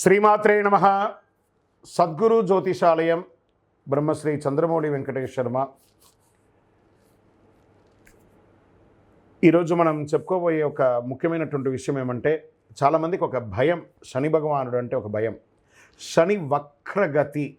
శ్రీమాత్రే నమ. సద్గురు జ్యోతిషాలయం బ్రహ్మశ్రీ చంద్రమౌళి వెంకటేష్ శర్మ. ఈరోజు మనం చెప్పుకోబోయే ఒక ముఖ్యమైనటువంటి విషయం ఏమంటే చాలామందికి ఒక భయం శని భగవానుడు అంటే ఒక భయం. శని వక్రగతి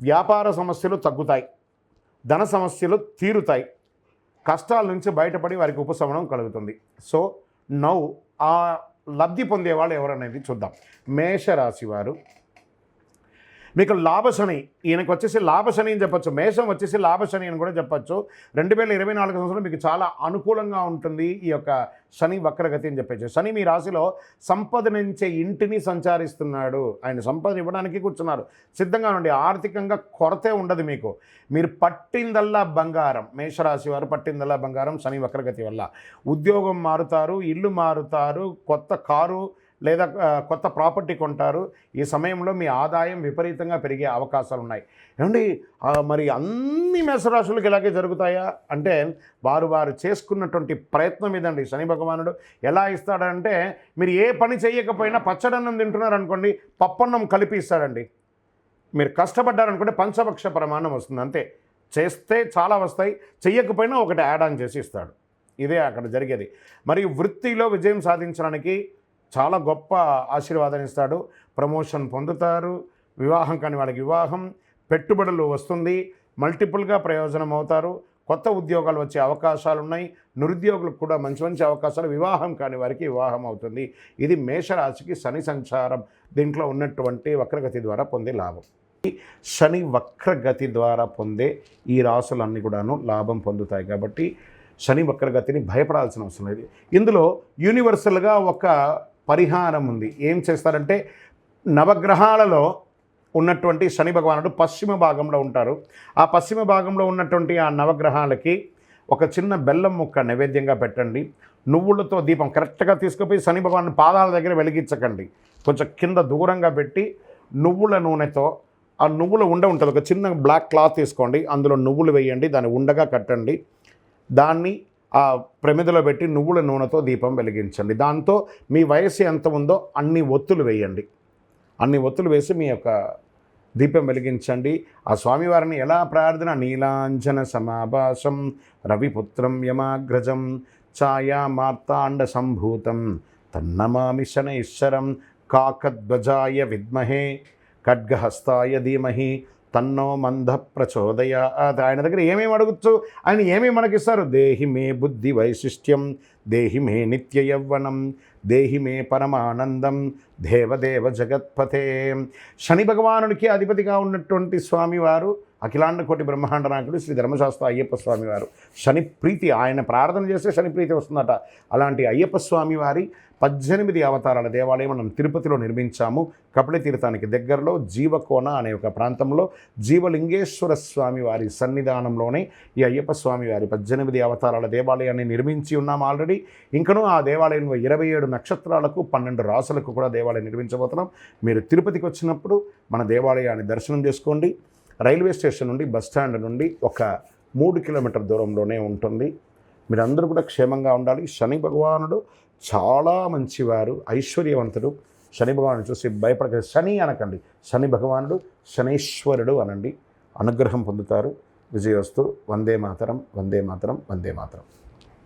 వ్యాపార సమస్యలు తగ్గుతాయి ధన సమస్యలు తీరుతాయి కష్టాల నుంచి బయటపడి వారికి ఉపశమనం కలుగుతుంది. సో నౌ ఆ లబ్ధి పొందేవాళ్ళు ఎవరనేది చూద్దాం. మేషరాశి వారు మీకు లాభశని ఈయనకు వచ్చేసి లాభశని అని చెప్పొచ్చు. మేషం వచ్చేసి లాభశని అని కూడా చెప్పొచ్చు. రెండు వేల ఇరవై నాలుగు సంవత్సరం మీకు చాలా అనుకూలంగా ఉంటుంది ఈ యొక్క శని వక్రగతి అని చెప్పచ్చు శని మీ రాశిలో సంపదనించే ఇంటిని సంచారిస్తున్నాడు. ఆయన సంపద ఇవ్వడానికి కూర్చున్నారు. సిద్ధంగా ఉండి ఆర్థికంగా కొరతే ఉండదు మీకు. మీరు పట్టిందల్లా బంగారం. మేషరాశి వారు పట్టిందల్లా బంగారం శని వక్రగతి వల్ల. ఉద్యోగం మారుతారు ఇల్లు మారుతారు కొత్త కారు లేదా కొత్త ప్రాపర్టీ కొంటారు. ఈ సమయంలో మీ ఆదాయం విపరీతంగా పెరిగే అవకాశాలు ఉన్నాయి ఏమండి మరి అన్ని మేషరాశులకు ఇలాగే జరుగుతాయా? అంటే వారు వారు చేసుకున్నటువంటి ప్రయత్నం ఇదండి. శని భగవానుడు ఎలా ఇస్తాడంటే మీరు ఏ పని చేయకపోయినా పచ్చడన్నం తింటున్నారు అనుకోండి పప్పన్నం కలిపి ఇస్తాడండి మీరు కష్టపడ్డారనుకుంటే పంచపక్ష ప్రమాణం వస్తుంది. అంతే. చేస్తే చాలా వస్తాయి చెయ్యకపోయినా ఒకటి యాడ్ ఆన్ చేసి ఇస్తాడు. ఇదే అక్కడ జరిగేది. మరియు వృత్తిలో విజయం సాధించడానికి చాలా గొప్ప ఆశీర్వాదం ఇస్తాడు. ప్రమోషన్ పొందుతారు. వివాహం కాని వాళ్ళకి వివాహం పెట్టుబడులు వస్తుంది. మల్టిపుల్గా ప్రయోజనం అవుతారు. కొత్త ఉద్యోగాలు వచ్చే అవకాశాలు ఉన్నాయి. నిరుద్యోగులకు కూడా మంచి మంచి అవకాశాలు. వివాహం కాని వారికి వివాహం అవుతుంది. ఇది మేషరాశికి శని సంచారం. దీంట్లో ఉన్నటువంటి వక్రగతి ద్వారా పొందే లాభం. శని వక్రగతి ద్వారా పొందే ఈ రాసులన్నీ కూడాను లాభం పొందుతాయి కాబట్టి శని వక్రగతిని భయపడాల్సిన అవసరం లేదు. ఇందులో యూనివర్సల్గా ఒక పరిహారం ఉంది. ఏం చేస్తారంటే నవగ్రహాలలో ఉన్నటువంటి శని భగవానుడు పశ్చిమ భాగంలో ఉంటారు. ఆ పశ్చిమ భాగంలో ఉన్నటువంటి ఆ నవగ్రహాలకి ఒక చిన్న బెల్లం ముక్క నైవేద్యంగా పెట్టండి. నువ్వులతో దీపం కరెక్ట్గా తీసుకుపోయి శని భగవాన్ పాదాల దగ్గర వెలిగించకండి. కొంచెం కింద దూరంగా పెట్టి నువ్వుల నూనెతో ఆ నువ్వుల ఉండ ఉంటుంది. ఒక చిన్న బ్లాక్ క్లాత్ తీసుకోండి. అందులో నువ్వులు వేయండి. దాన్ని ఉండగా కట్టండి. దాన్ని ఆ ప్రమిదలో పెట్టి నువ్వుల నూనెతో దీపం వెలిగించండి. దాంతో మీ వయసు ఎంత ఉందో అన్ని ఒత్తులు వేయండి. అన్ని ఒత్తులు వేసి మీ యొక్క దీపం వెలిగించండి. ఆ స్వామివారిని ఎలా ప్రార్థన? నీలాంజన సమాభాసం రవిపుత్రం యమాగ్రజం ఛాయా మార్తాండ సంభూతం తన్నమామి శనైశ్వరం కాకధ్వజాయ విద్మహే ఖడ్గహస్తాయ ధీమహి తన్నో మంద ప్రచోదయ ఆయన దగ్గర ఏమేమి అడగచ్చు ఆయన ఏమేమి మనకిస్తారు? దేహి మే బుద్ధి వైశిష్ట్యం. దేహి మే నిత్యయవ్వనం దేహి మే పరమానందం దేవదేవ జగత్పథే శని భగవానుడికి అధిపతిగా ఉన్నటువంటి స్వామివారు అఖిలాండ కోటి బ్రహ్మాండ నాయకుడు శ్రీ ధర్మశాస్త్ర అయ్యప్ప స్వామివారు. శని ప్రీతి ఆయన ప్రార్థన చేస్తే శని ప్రీతి వస్తుందట. అలాంటి అయ్యప్ప స్వామివారి పద్దెనిమిది అవతారాల దేవాలయం మనం తిరుపతిలో నిర్మించాము. కపిల తీర్థానికి దగ్గరలో జీవకోన అనే ఒక ప్రాంతంలో జీవలింగేశ్వర స్వామి వారి సన్నిధానంలోనే ఈ అయ్యప్ప స్వామి వారి పద్దెనిమిది అవతారాల దేవాలయాన్ని నిర్మించి ఉన్నాం ఆల్రెడీ. ఇంకనూ ఆ దేవాలయంలో ఇరవై ఏడు నక్షత్రాలకు పన్నెండు రాసులకు కూడా దేవాలయం నిర్మించబోతున్నాం. మీరు తిరుపతికి వచ్చినప్పుడు మన దేవాలయాన్ని దర్శనం చేసుకోండి. రైల్వే స్టేషన్ నుండి బస్ స్టాండ్ నుండి ఒక మూడు కిలోమీటర్ దూరంలోనే ఉంటుంది. మీరందరూ కూడా క్షేమంగా ఉండాలి. శని భగవానుడు చాలా మంచివారు ఐశ్వర్యవంతుడు. శని భగవాను చూసి భయపడక శని అనకండి. శని భగవానుడు శనీశ్వరుడు అనండి. అనుగ్రహం పొందుతారు. విజయోస్తు వందే మాతరం వందే మాతరం వందే మాతరం.